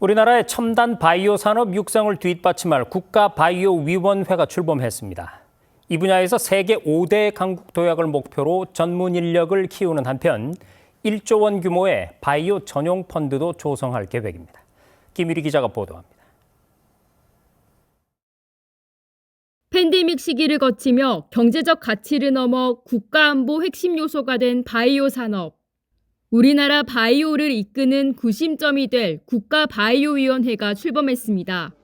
우리나라의 첨단 바이오 산업 육성을 뒷받침할 국가 바이오 위원회가 출범했습니다. 이 분야에서 세계 5대 강국 도약을 목표로 전문 인력을 키우는 한편 1조 원 규모의 바이오 전용 펀드도 조성할 계획입니다. 김유리 기자가 보도합니다. 팬데믹 시기를 거치며 경제적 가치를 넘어 국가 안보 핵심 요소가 된 바이오 산업. 우리나라 바이오를 이끄는 구심점이 될 국가바이오위원회가 출범했습니다.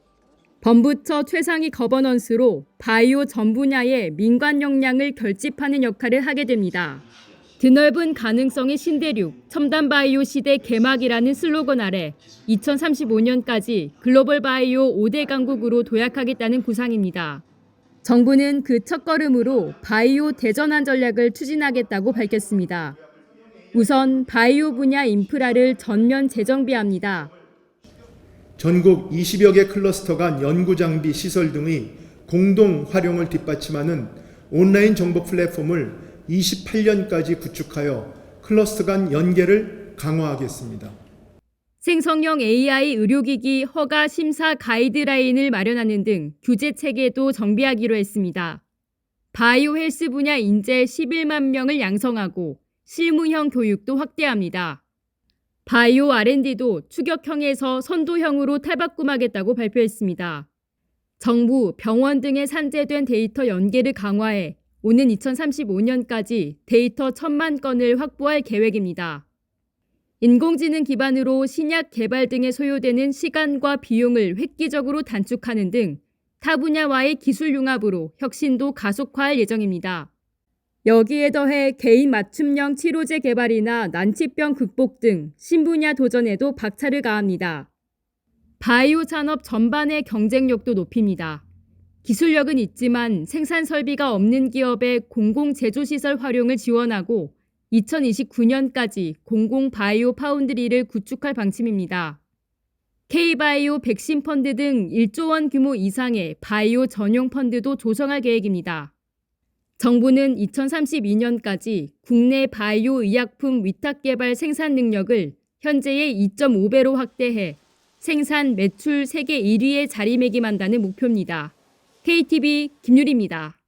범부처 최상위 거버넌스로 바이오 전 분야의 민관 역량을 결집하는 역할을 하게 됩니다. 드넓은 가능성의 신대륙, 첨단 바이오 시대 개막이라는 슬로건 아래 2035년까지 글로벌 바이오 5대 강국으로 도약하겠다는 구상입니다. 정부는 그 첫걸음으로 바이오 대전환 전략을 추진하겠다고 밝혔습니다. 우선 바이오 분야 인프라를 전면 재정비합니다. 전국 20여 개 클러스터 간 연구 장비 시설 등의 공동 활용을 뒷받침하는 온라인 정보 플랫폼을 28년까지 구축하여 클러스터 간 연계를 강화하겠습니다. 생성형 AI 의료기기 허가 심사 가이드라인을 마련하는 등 규제 체계도 정비하기로 했습니다. 바이오 헬스 분야 인재 11만 명을 양성하고 실무형 교육도 확대합니다. 바이오 R&D도 추격형에서 선도형으로 탈바꿈하겠다고 발표했습니다. 정부, 병원 등에 산재된 데이터 연계를 강화해 오는 2035년까지 데이터 천만 건을 확보할 계획입니다. 인공지능 기반으로 신약 개발 등에 소요되는 시간과 비용을 획기적으로 단축하는 등 타 분야와의 기술 융합으로 혁신도 가속화할 예정입니다. 여기에 더해 개인 맞춤형 치료제 개발이나 난치병 극복 등 신분야 도전에도 박차를 가합니다. 바이오 산업 전반의 경쟁력도 높입니다. 기술력은 있지만 생산 설비가 없는 기업의 공공 제조시설 활용을 지원하고 2029년까지 공공 바이오 파운드리를 구축할 방침입니다. K바이오 백신 펀드 등 1조 원 규모 이상의 바이오 전용 펀드도 조성할 계획입니다. 정부는 2032년까지 국내 바이오 의약품 위탁 개발 생산 능력을 현재의 2.5배로 확대해 생산 매출 세계 1위에 자리매김한다는 목표입니다. KTV 김유리입니다.